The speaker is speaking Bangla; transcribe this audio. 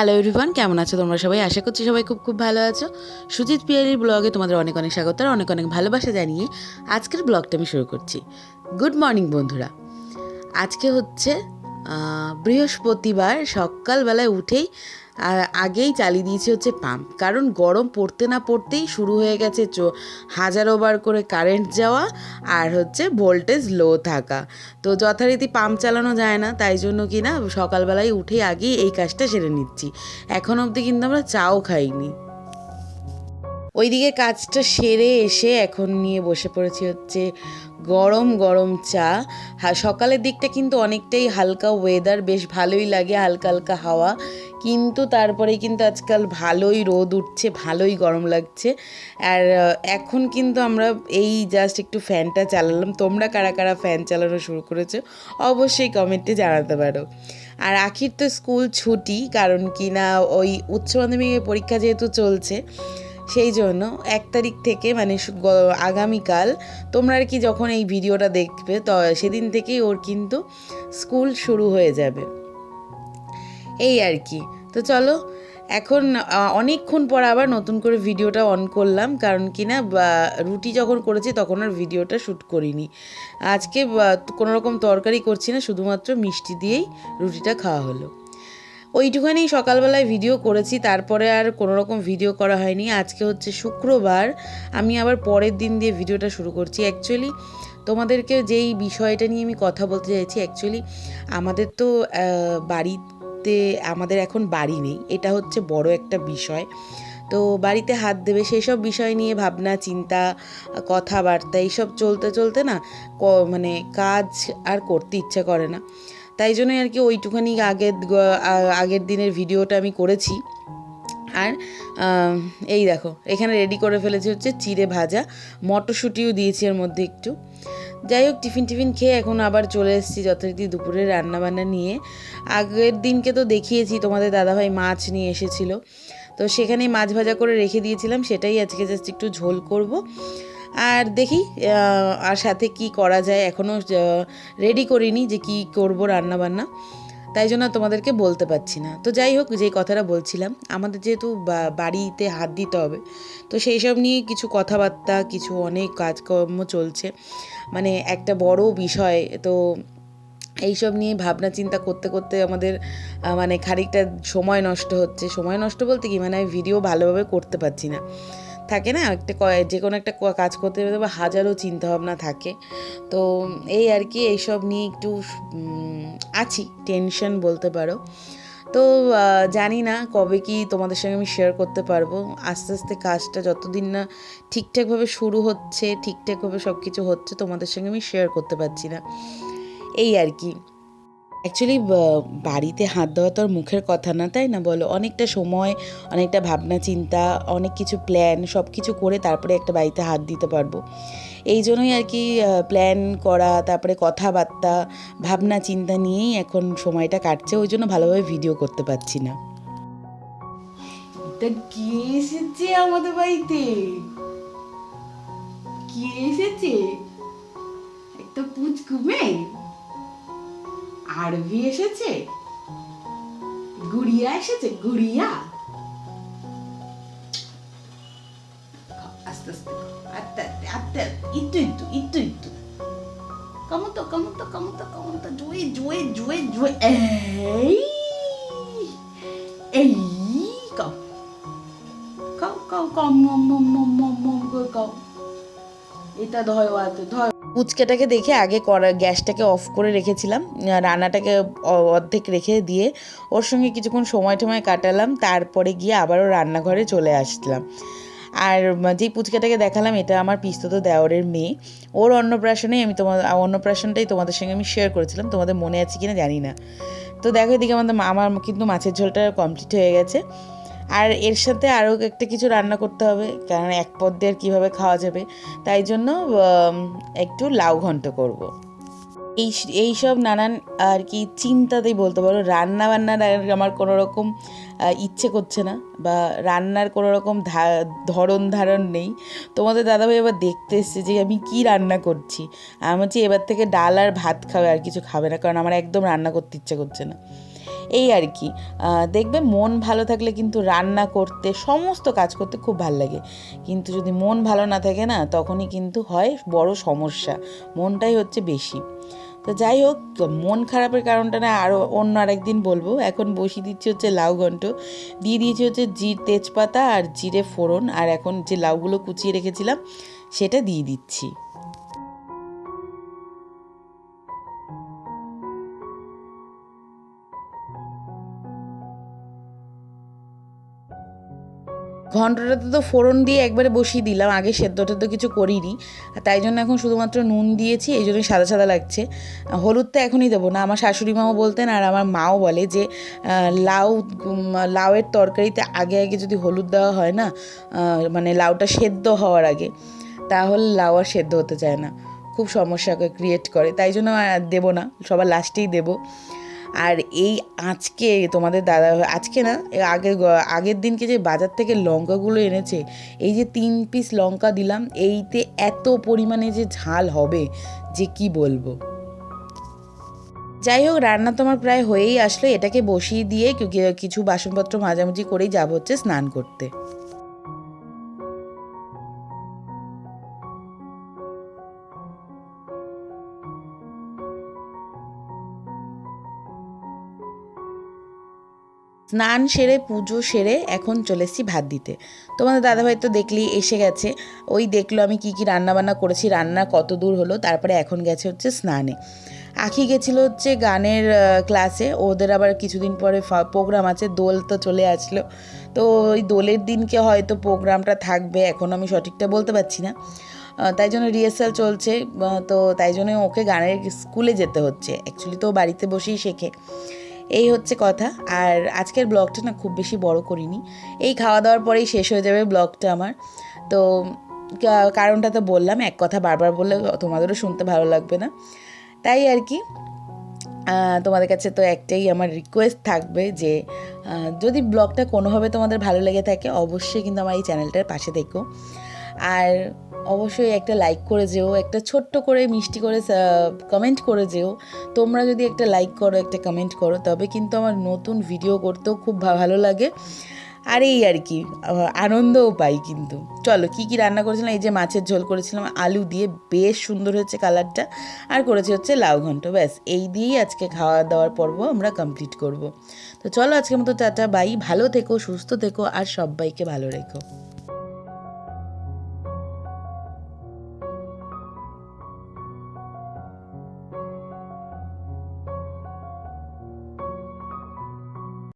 হ্যালো এভরিওয়ান কেমন আছো তোমরা সবাই? আশা করছি সবাই খুব খুব ভালো আছো। সুজিত পিয়ারির ব্লগে তোমাদের অনেক অনেক স্বাগত আর অনেক অনেক ভালোবাসা জানিয়ে আজকের ব্লগটা আমি শুরু করছি। গুড মর্নিং বন্ধুরা। আজকে হচ্ছে বৃহস্পতিবার সকালবেলায় উঠেই আগেই চালিয়ে দিয়েছি হচ্ছে পাম্প কারণ গরম পড়তে না পড়তেই শুরু হয়ে গেছে চো, হাজারো বার করে কারেন্ট যাওয়া আর হচ্ছে ভোল্টেজ লো থাকা। তো যথারীতি পাম্প চালানো যায় না, তাই জন্য কি না, সকালবেলায় উঠেই আগেই এই কাজটা সেরে নিচ্ছি। এখন অবধি কিন্তু আমরা চাও খাইনি। ওইদিকে কাজটা সেরে এসে এখন নিয়ে বসে পড়েছি হচ্ছে গরম গরম চা। সকালের দিকটা কিন্তু অনেকটাই হালকা ওয়েদার বেশ ভালোই লাগে হালকা হালকা হাওয়া। কিন্তু তারপরে কিন্তু আজকাল ভালোই রোদ উঠছে, ভালোই গরম লাগছে। আর এখন কিন্তু আমরা এই জাস্ট একটু ফ্যানটা চালালাম। তোমরা কারা কারা ফ্যান চালানো শুরু করেছ, অবশ্যই কমেন্টে জানাতে পারো। আর আখির তো স্কুল ছুটি, কারণ কি না ওই উচ্চ মাধ্যমিকের পরীক্ষা যেহেতু চলছে সেই জন্য এক তারিখ থেকে মানে আগামীকাল তোমরা আর কি যখন এই ভিডিওটা দেখবে, তো সেদিন থেকেই ওর কিন্তু স্কুল শুরু হয়ে যাবে। এই আর কি। তো চলো, এখন অনেকক্ষণ পর আবার নতুন করে ভিডিওটা অন করলাম, কারণ কি না রুটি যখন করেছি তখন আর ভিডিওটা শ্যুট করিনি। আজকে কোনো রকম তরকারি করছি না, শুধুমাত্র মিষ্টি দিয়েই রুটিটা খাওয়া হলো। ওইটুখানি সকালবেলায় ভিডিও করেছি, তারপরে আর কোনো রকম ভিডিও করা হয়নি। আজকে হচ্ছে শুক্রবার, আমি আবার পরের দিন দিয়ে ভিডিওটা শুরু করছি। অ্যাকচুয়ালি তোমাদেরকে যেই বিষয়টা নিয়ে আমি কথা বলতে চাইছি অ্যাকচুয়ালি আমাদের তো বাড়িতে, আমাদের এখন বাড়ি নেই। এটা হচ্ছে বড় একটা বিষয়। তো বাড়িতে হাত দেবে সেই সব বিষয় নিয়ে ভাবনা, চিন্তা, কথাবার্তা, এইসব চলতে চলতে না মানে কাজ আর করতে ইচ্ছে করে না। তাই জন্যই আর কি ওইটুখানি আগের আগের দিনের ভিডিওটা আমি করেছি। আর এই দেখো, এখানে রেডি করে ফেলেছি হচ্ছে চিড়ে ভাজা। মটরশুঁটিও দিয়েছি এর মধ্যে একটু। যাই হোক, টিফিন টিফিন খেয়ে এখন আবার চলে এসেছি যথারীতি দুপুরে রান্নাবান্না নিয়ে। আগের দিনকে তো দেখিয়েছি, তোমাদের দাদাভাই মাছ নিয়ে এসেছিল। তো সেখানেই মাছ ভাজা করে রেখে দিয়েছিলাম, সেটাই আজকে জাস্ট একটু ঝোল করব। আর দেখি আর সাথে কি করা যায়। এখনও রেডি করিনি যে কি করব রান্না বান্না তাই জন্য তোমাদেরকে বলতে পারছি না। তো যাই হোক, যেই কথাটা বলছিলাম, আমাদের যেহেতু বাড়িতে হাত দিতে হবে, তো সেই সব নিয়ে কিছু কথাবার্তা, কিছু অনেক কাজকর্ম চলছে। মানে একটা বড় বিষয়, তো এইসব নিয়ে ভাবনা চিন্তা করতে করতে আমাদের মানে খানিকটা সময় নষ্ট হচ্ছে। সময় নষ্ট বলতে কি? মানে আমি ভিডিও ভালোভাবে করতে পারছি না। থাকে না, একটা যে কোনো একটা কাজ করতে বা হাজারো চিন্তাভাবনা থাকে। তো এই আর কি, এইসব নিয়ে একটু আছি টেনশন বলতে পারো। তো জানি না কবে কি তোমাদের সঙ্গে আমি শেয়ার করতে পারব। আস্তে আস্তে কাজটা যতদিন না ঠিকঠাকভাবে শুরু হচ্ছে, ঠিকঠাকভাবে সব কিছু হচ্ছে, তোমাদের সঙ্গে আমি শেয়ার করতে পারছি না। এই আর কি। অ্যাকচুয়ালি বাড়িতে হাত দেওয়া তো আর মুখের কথা না, তাই না? বলো, অনেকটা সময়, অনেকটা ভাবনা, চিন্তা, অনেক কিছু প্ল্যান সব কিছু করে তারপরে একটা বাড়িতে হাত দিতে পারব। এই জন্যই আর কি প্ল্যান করা, তারপরে কথাবার্তা, ভাবনা, চিন্তা নিয়েই এখন সময়টা কাটছে, ওই জন্য ভালোভাবে ভিডিও করতে পারছি না। কে এসেছে আমাদের বাড়িতে? এসেছে? একটা আরবি এসেছে? গুড়িয়া এসেছে? গুড়িয়া? আস্তে আস্তে আস্তে আস্তে আস্তে ইতু ইতু ইতু ইতু কমতো কমতো কমতো কমতো, জোয়ে জোয়ে জোয়ে জোয়ে। এই এই কাও কাও কাও মম মম মম মম কাও এটা ধয় আতে ধয় পুচকাটাকে দেখে আগে করা গ্যাসটাকে অফ করে রেখেছিলাম রান্নাটাকে অর্ধেক রেখে দিয়ে ওর সঙ্গে কিছুক্ষণ সময় টময় কাটালাম, তারপরে গিয়ে আবারও রান্নাঘরে চলে আসলাম। আর যেই পুচকাটাকে দেখালাম, এটা আমার পিস্তত দেওরের মেয়ে। ওর অন্নপ্রাশনেই আমি তোমার অন্নপ্রাশনটাই তোমাদের সঙ্গে আমি শেয়ার করেছিলাম, তোমাদের মনে আছে কিনা জানি না। তো দেখো এদিকে আমাদের আমার কিন্তু মাছের ঝোলটা কমপ্লিট হয়ে গেছে। আর এর সাথে আরও একটা কিছু রান্না করতে হবে, কারণ এক পদ দিয়ে আর কীভাবে খাওয়া যাবে, তাই জন্য একটু লাউ ঘন্ট করব। এই এই সব নানান আর কি চিন্তাতেই বলতে পারো রান্না বান্নার আমার কোনো রকম ইচ্ছে করছে না বা রান্নার কোনো রকম ধরন ধারণ নেই। তোমাদের দাদাভাই এবার দেখতে এসছে যে আমি কি রান্না করছি। আমি হচ্ছে এবার থেকে ডাল আর ভাত খাবে আর কিছু খাবে না, কারণ আমার একদম রান্না করতে ইচ্ছে করছে না। এই আর কি। দেখবে মন ভালো থাকলে কিন্তু রান্না করতে, সমস্ত কাজ করতে খুব ভালো লাগে। কিন্তু যদি মন ভালো না থাকে না, তখনই কিন্তু হয় বড় সমস্যা। মনটাই হচ্ছে বেশি। তো যাই হোক, মন খারাপের কারণটা না আরও অন্য আরেকদিন বলব। এখন বসিয়ে দিচ্ছি হচ্ছে লাউ ঘন্ট। দিয়ে দিয়েছি হচ্ছে জির তেজপাতা আর জিরে ফোড়ন। আর এখন যে লাউগুলো কুচিয়ে রেখেছিলাম, সেটা দিয়ে দিচ্ছি। ঘন্টটাতে তো ফোড়ন দিয়ে একবারে বসিয়ে দিলাম, আগে সেদ্ধটা তো কিছু করিনি। তাই জন্য এখন শুধুমাত্র নুন দিয়েছি, এই জন্যই সাদা সাদা লাগছে। হলুদটা এখনই দেবো না, আমার শাশুড়ি মাও বলতেন আর আমার মাও বলে যে লাউ লাউয়ের তরকারিতে আগে আগে যদি হলুদ দেওয়া হয় না মানে লাউটা সেদ্ধ হওয়ার আগে, তাহলে লাউ আর সেদ্ধ হতে চায় না। খুব সমস্যা ক্রিয়েট করে, তাই জন্য দেবো না, সবার লাস্টেই দেবো। আর এই আজকে তোমাদের দাদা, আজকে না, এর আগের দিনকে যে বাজার থেকে লঙ্কাগুলো এনেছে, এই যে তিন পিস লঙ্কা দিলাম, এইতে এত পরিমাণে যে ঝাল হবে, যে কি বলব? যাই হোক, রান্না তোমার প্রায় হয়েই আসলো, এটাকে বসিয়ে দিয়ে কিছু বাসনপত্র মাঝামাঝি করেই যাব হচ্ছে স্নান করতে। স্নান সেরে, পুজো সেরে এখন চলে এসেছি ভাত দিতে। তোমাদের দাদাভাই তো দেখলি এসে গেছে। ওই দেখল আমি কি কি রান্না বান্না করেছি, রান্না কত দূর হলো, তারপরে এখন গেছে হচ্ছে স্নানে। আখি গেছিল হচ্ছে গানের ক্লাসে, ওদের আবার কিছুদিন পরে প্রোগ্রাম আছে, দোল তো চলে আসলো। তো ওই দোলের দিনকে হয়তো প্রোগ্রামটা থাকবে, এখন আমি সঠিকটা বলতে পারছি না। তাই জন্য রিহার্সাল চলছে তো তাই জন্য ওকে গানের স্কুলে যেতে হচ্ছে। অ্যাকচুয়ালি তো বাড়িতে বসেই শেখে। এই হচ্ছে কথা। আর আজকের ব্লগটা না খুব বেশি বড় করিনি। এই খাওয়া দাওয়ার পরেই শেষ হয়ে যাবে ব্লগটা আমার। তো কারণটা তো বললাম, এক কথা বারবার বললে তোমাদেরও শুনতে ভালো লাগবে না। তাই আর কি তোমাদের কাছে তো একটাই আমার রিকোয়েস্ট থাকবে যে যদি ব্লগটা কোনোভাবে তোমাদের ভালো লেগে থাকে, অবশ্যই কিন্তু আমার এই চ্যানেলটার পাশে দেখো। আর অবশ্যই একটা লাইক করে যেও, একটা ছোট্ট করে মিষ্টি করে কমেন্ট করে যেও। তোমরা যদি একটা লাইক করো, একটা কমেন্ট করো, তবে কিন্তু আমার নতুন ভিডিও করতেও খুব ভালো লাগে। আর এই আর কি আনন্দও পাই কিন্তু। চলো, কি কি রান্না করেছিলাম? এই যে মাছের ঝোল করেছিলাম, আলু দিয়ে বেশ সুন্দর হচ্ছে কালারটা আর করেছি হচ্ছে লাউ ঘন্ট, ব্যাস। এই দিয়েই আজকে খাওয়া দাওয়ার পর্ব আমরা কমপ্লিট করব। তো চলো আজকের মতো টাটা বাই ভালো থেকো, সুস্থ থেকো, আর সবাইকে ভালো রেখো।